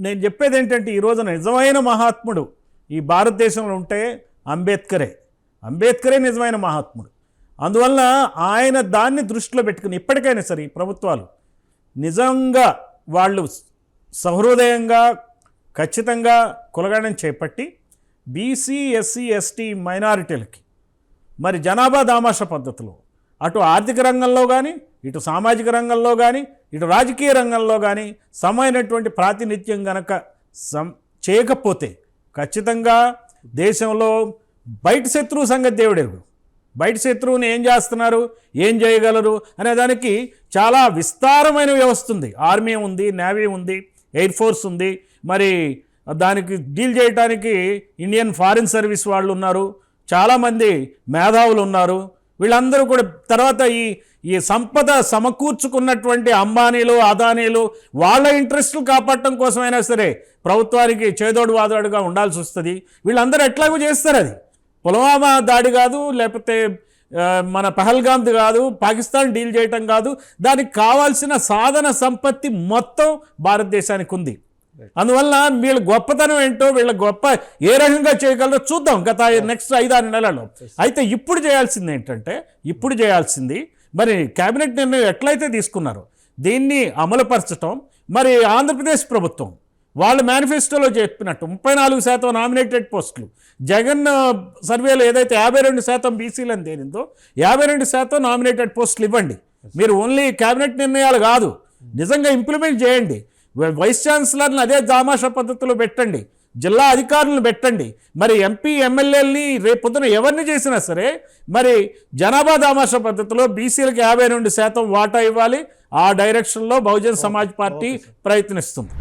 నేను చెప్పేది ఏంటంటే ఈ రోజున నిజమైన మహాత్ముడు ఈ భారతదేశంలో ఉంటే అంబేద్కరే. అంబేద్కరే నిజమైన మహాత్ముడు. అందువలన ఆయన దాన్ని దృష్టిలో పెట్టుకుని ఇప్పటికైనా సరే ప్రభుత్వాలు నిజంగా వాళ్ళు సహృదయంగా ఖచ్చితంగా కులగడం చేపట్టి బీసీ ఎస్సీ ఎస్టీ మైనారిటీలకి మరి జనాభా దామాష పద్ధతిలో అటు ఆర్థిక రంగంలో కానీ ఇటు సామాజిక రంగంలో కానీ ఇటు రాజకీయ రంగంలో కానీ సమైనటువంటి ప్రాతినిధ్యం గనక సం చేయకపోతే ఖచ్చితంగా దేశంలో బయట శత్రువు సంగతి దేవుడెరుగు బయట శత్రువుని ఏం చేస్తున్నారు? ఏం చేయగలరు? అనే దానికి చాలా విస్తారమైన వ్యవస్థ ఉంది. ఆర్మీ ఉంది నేవీ ఉంది ఎయిర్ ఫోర్స్ ఉంది. మరి దానికి డీల్ చేయడానికి ఇండియన్ ఫారిన్ సర్వీస్ వాళ్ళు ఉన్నారు. చాలామంది మేధావులు ఉన్నారు. వీళ్ళందరూ కూడా తర్వాత ఈ ఈ సంపద సమకూర్చుకున్నటువంటి అంబానీలు అదానీలు వాళ్ళ ఇంట్రెస్టులు కాపాడటం కోసమైనా సరే ప్రభుత్వానికి చేదోడు వాదోడుగా ఉండాల్సి వస్తుంది. వీళ్ళందరూ ఎట్లాగో చేస్తారు అది? పుల్వామా దాడి కాదు లేకపోతే మన పహల్గాంత్ కాదు పాకిస్తాన్ డీల్ చేయటం కాదు. దానికి కావాల్సిన సాధన సంపత్తి మొత్తం భారతదేశానికి ఉంది అందువల్ల వీళ్ళ గొప్పతనం ఏంటో వీళ్ళ గొప్ప ఏ రకంగా చేయగలరో చూద్దాం గత నెక్స్ట్ ఐదారు నెలల్లో. అయితే ఇప్పుడు చేయాల్సింది ఏంటంటే ఇప్పుడు చేయాల్సింది మరి కేబినెట్ నిర్ణయం ఎట్లయితే తీసుకున్నారో దీన్ని అమలుపరచటం మరి ఆంధ్రప్రదేశ్ ప్రభుత్వం వాళ్ళ మేనిఫెస్టోలో చెప్పినట్టు ముప్పై నాలుగు శాతం నామినేటెడ్ పోస్టులు జగన్ సర్వేలో ఏదైతే యాభై రెండు శాతం బీసీలని తేలిందో యాభై రెండు శాతం నామినేటెడ్ పోస్టులు ఇవ్వండి. మీరు ఓన్లీ కేబినెట్ నిర్ణయాలు కాదు నిజంగా ఇంప్లిమెంట్ చేయండి. వైస్ ఛాన్సలర్ని అదే దామాషా పద్ధతిలో పెట్టండి. జిల్లా అధికారులను పెట్టండి. మరి ఎంపీ ఎమ్మెల్యేలని రేపొద్దున ఎవరిని చేసినా సరే మరి జనాభా దామాషా పద్ధతిలో బీసీలకు యాభై రెండు శాతం వాటా ఇవ్వాలి. ఆ డైరెక్షన్లో బహుజన్ సమాజ్ పార్టీ ప్రయత్నిస్తుంది.